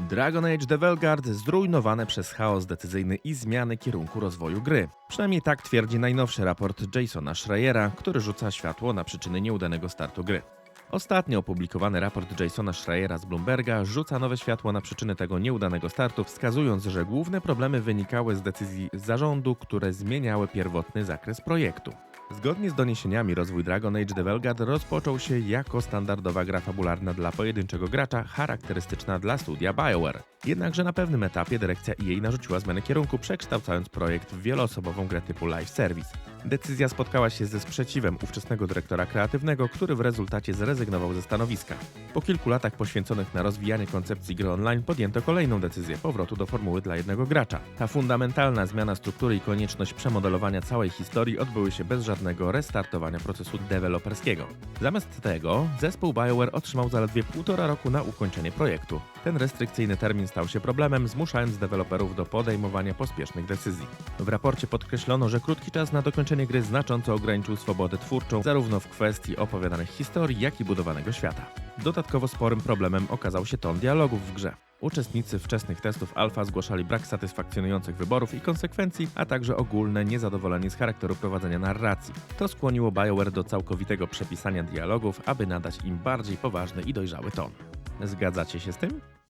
Dragon Age The Velgard zrujnowane przez chaos decyzyjny i zmiany kierunku rozwoju gry. Przynajmniej tak twierdzi najnowszy raport Jasona Schreiera, który rzuca światło na przyczyny nieudanego startu gry. Ostatnio opublikowany raport Jasona Schreiera z Bloomberga rzuca nowe światło na przyczyny tego nieudanego startu, wskazując, że główne problemy wynikały z decyzji zarządu, które zmieniały pierwotny zakres projektu. Zgodnie z doniesieniami, rozwój Dragon Age The Velgard rozpoczął się jako standardowa gra fabularna dla pojedynczego gracza, charakterystyczna dla studia BioWare. Jednakże na pewnym etapie dyrekcja EA narzuciła zmianę kierunku, przekształcając projekt w wieloosobową grę typu live service. Decyzja spotkała się ze sprzeciwem ówczesnego dyrektora kreatywnego, który w rezultacie zrezygnował ze stanowiska. Po kilku latach poświęconych na rozwijanie koncepcji gry online podjęto kolejną decyzję powrotu do formuły dla jednego gracza. Ta fundamentalna zmiana struktury i konieczność przemodelowania całej historii odbyły się bez żadnego restartowania procesu deweloperskiego. Zamiast tego zespół BioWare otrzymał zaledwie półtora roku na ukończenie projektu. Ten restrykcyjny termin stał się problemem, zmuszając deweloperów do podejmowania pospiesznych decyzji. W raporcie podkreślono, że krótki czas na dokończenie gry znacząco ograniczył swobodę twórczą zarówno w kwestii opowiadanych historii, jak i budowanego świata. Dodatkowo sporym problemem okazał się ton dialogów w grze. Uczestnicy wczesnych testów alfa zgłaszali brak satysfakcjonujących wyborów i konsekwencji, a także ogólne niezadowolenie z charakteru prowadzenia narracji. To skłoniło BioWare do całkowitego przepisania dialogów, aby nadać im bardziej poważny i dojrzały ton. Zgadzacie się z tym?